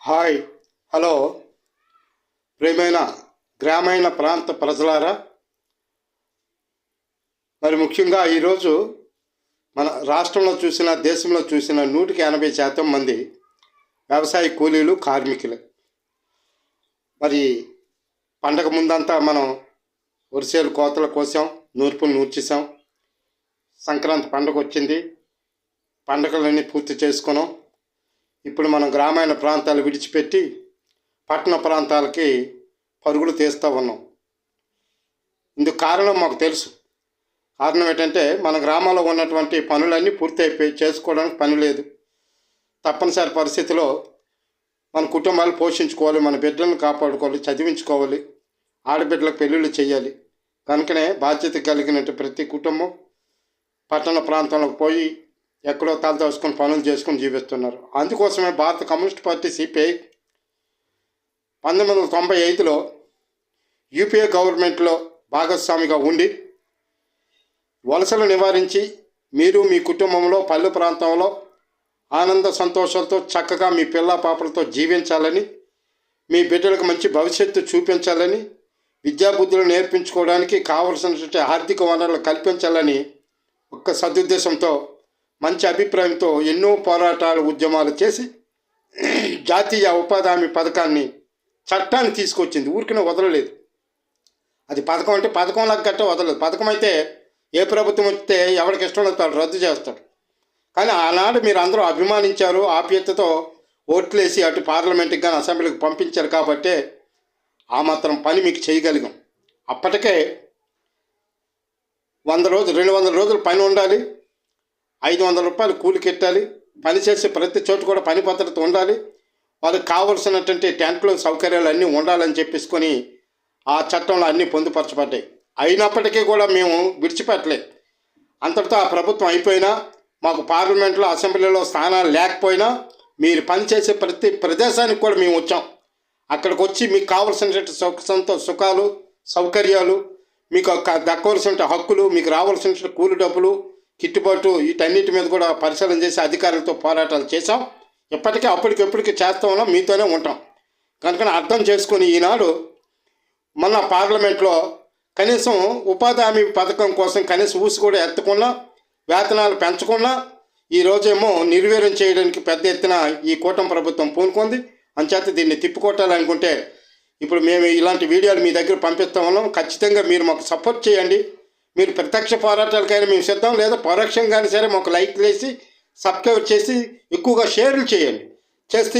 Hi hello. ప్రియమైన గ్రామీణ ప్రాంత ప్రజలారా మరి ముఖ్యంగా ఈరోజు మన రాష్ట్రంలో చూసిన దేశంలో చూసిన నూటికి ఎనభై శాతం మంది వ్యవసాయ కూలీలు కార్మికులు. మరి పండగ ముందంతా మనం వరిసేలు కోతలు కోసాం నూర్పులు నూర్చేసాం. సంక్రాంతి పండగ వచ్చింది. పండగలన్నీ పూర్తి చేసుకున్నాం. ఇప్పుడు మనం గ్రామీణ ప్రాంతాలు విడిచిపెట్టి పట్టణ ప్రాంతాలకి పరుగులు తీస్తూ ఉన్నాం. ఇందుకు కారణం మాకు తెలుసు. కారణం ఏంటంటే మన గ్రామాల్లో ఉన్నటువంటి పనులన్నీ పూర్తి అయిపోయి చేసుకోవడానికి పని లేదు. తప్పనిసరి పరిస్థితిలో మన కుటుంబాలు పోషించుకోవాలి మన బిడ్డలను కాపాడుకోవాలి చదివించుకోవాలి ఆడబిడ్డలకు పెళ్ళిళ్ళు చేయాలి. కనుకనే బాధ్యత కలిగినట్టు ప్రతి కుటుంబం పట్టణ ప్రాంతంలోకి పోయి ఎక్కడో తలదోసుకొని పనులు చేసుకొని జీవిస్తున్నారు. అందుకోసమే భారత కమ్యూనిస్ట్ పార్టీ సిపిఐ పంతొమ్మిది వందల తొంభై ఐదులో యూపీఏ గవర్నమెంట్లో భాగస్వామిగా ఉండి వలసలు నివారించి మీరు మీ కుటుంబంలో పల్లె ప్రాంతంలో ఆనంద సంతోషాలతో చక్కగా మీ పిల్ల పాపలతో జీవించాలని మీ బిడ్డలకు మంచి భవిష్యత్తు చూపించాలని విద్యాబుద్ధులు నేర్పించుకోవడానికి కావలసినటువంటి ఆర్థిక వనరులు కల్పించాలని ఒక్క సదుద్దేశంతో మంచి అభిప్రాయంతో ఎన్నో పోరాటాలు ఉద్యమాలు చేసి జాతీయ ఉపాధి హామీ పథకాన్ని చట్టాన్ని తీసుకొచ్చింది. ఊరికనే వదలలేదు. అది పథకం అంటే పథకంలాగా గట్ట వదలలేదు. పథకం అయితే ఏ ప్రభుత్వం వస్తే ఎవరికి ఇష్టం లేదు రద్దు చేస్తాడు. కానీ ఆనాడు మీరు అందరూ అభిమానించారు ఆప్యతతో ఓట్లేసి అటు పార్లమెంట్కి కానీ అసెంబ్లీకి పంపించారు కాబట్టి ఆ మాత్రం పని మీకు చేయగలిగాం. అప్పటికే వంద రోజులు రెండు వందల రోజులు పని ఉండాలి. ఐదు వందల రూపాయలు కూలి కెట్టాలి పని చేసే ప్రతి చోటు కూడా పని భద్రత ఉండాలి. వాళ్ళకి కావలసినటువంటి ట్యాంకులు సౌకర్యాలు అన్నీ ఉండాలని చెప్పేసుకొని ఆ చట్టంలో అన్నీ పొందుపరచబడ్డాయి. అయినప్పటికీ కూడా మేము విడిచిపెట్టలే అంతటితో ఆ ప్రభుత్వం అయిపోయినా మాకు పార్లమెంట్లో అసెంబ్లీలో స్థానాలు లేకపోయినా మీరు పనిచేసే ప్రతి ప్రదేశానికి కూడా మేము వచ్చాం. అక్కడికి వచ్చి మీకు కావలసినటువంటి సుఖ సుఖాలు సౌకర్యాలు మీకు దక్కవలసిన హక్కులు మీకు రావాల్సిన కూలి డబ్బులు గిట్టుబాటు వీటన్నిటి మీద కూడా పరిశీలన చేసి అధికారులతో పోరాటాలు చేశాం. ఇప్పటికీ అప్పటికెప్పటికీ చేస్తా ఉన్నాం మీతోనే ఉంటాం. కనుక అర్థం చేసుకొని ఈనాడు మొన్న పార్లమెంట్లో కనీసం ఉపాధి హామీ పథకం కోసం కనీసం ఊసి కూడా ఎత్తకుండా వేతనాలు పెంచకుండా ఈ రోజేమో నిర్వీర్యం చేయడానికి పెద్ద ఎత్తున ఈ కూటమి ప్రభుత్వం పూనుకుంది. అంచేత దీన్ని తిప్పికొట్టాలనుకుంటే ఇప్పుడు మేము ఇలాంటి వీడియోలు మీ దగ్గర పంపిస్తా ఉన్నాం ఖచ్చితంగా మీరు మాకు సపోర్ట్ చేయండి. మీరు ప్రత్యక్ష పోరాటాలకైనా మేము సిద్ధం లేదా పరోక్షంగానే సరే మాకు లైక్ వేసి సబ్స్క్రైబ్ చేసి ఎక్కువగా షేర్లు చేయండి. చేస్తే